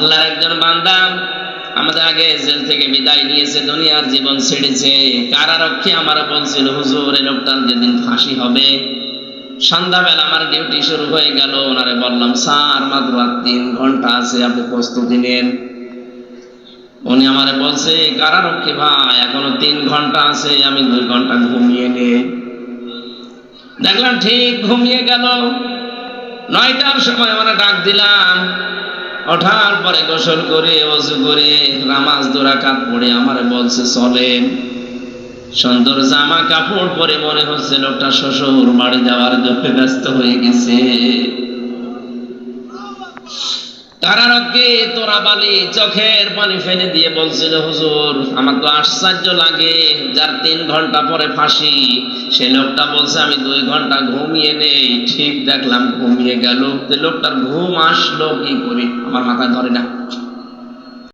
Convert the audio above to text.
আল্লাহর একজন বান্দা আমাদের আগে জেল থেকে বিদায় নিয়েছে, দুনিয়ার জীবন ছেড়েছে। কারারক্ষী আমার বলছিল, হুজুর, এই লোকটার যেদিন ফাঁসি হবে, সন্ধ্যাবেলা আমার ডিউটি শুরু হয়ে গেল। ওনারে বললাম, স্যার, মাত্র আর তিন ঘণ্টা আছে, আপনি প্রস্তুতি নেন। উনি আমারে বলছে, কারারক্ষী ভাই, এখনও তিন ঘণ্টা আছে, আমি দুই ঘণ্টা ঘুমিয়ে নে দেখলাম ঠিক ঘুমিয়ে গেল। নয়টার সময় আমরা ডাক দিলাম। ওঠার পরে গোসল করে, অজু করে, নামাজ দোরাকাত পড়ে আমার বলছে চলেন সুন্দর জামা কাপড় পরে মনে হচ্ছে লোকটা শ্বশুর বাড়ি যাওয়ার জন্য ব্যস্ত হয়ে গেছে। কারারক্ষে তোরা বালি চোখের পানি ফেলে দিয়ে বলছিল হুজুর, আমার তো আশ্চর্য লাগে যার তিন ঘণ্টা পরে ফাঁসি, সে লোকটা বলছে, আমি দুই ঘণ্টা ঘুমিয়ে নেই। ঠিক দেখলাম, ঘুমিয়ে গেল। লোকটার ঘুম আসলো কি করি? আমার মাথায় ধরে না।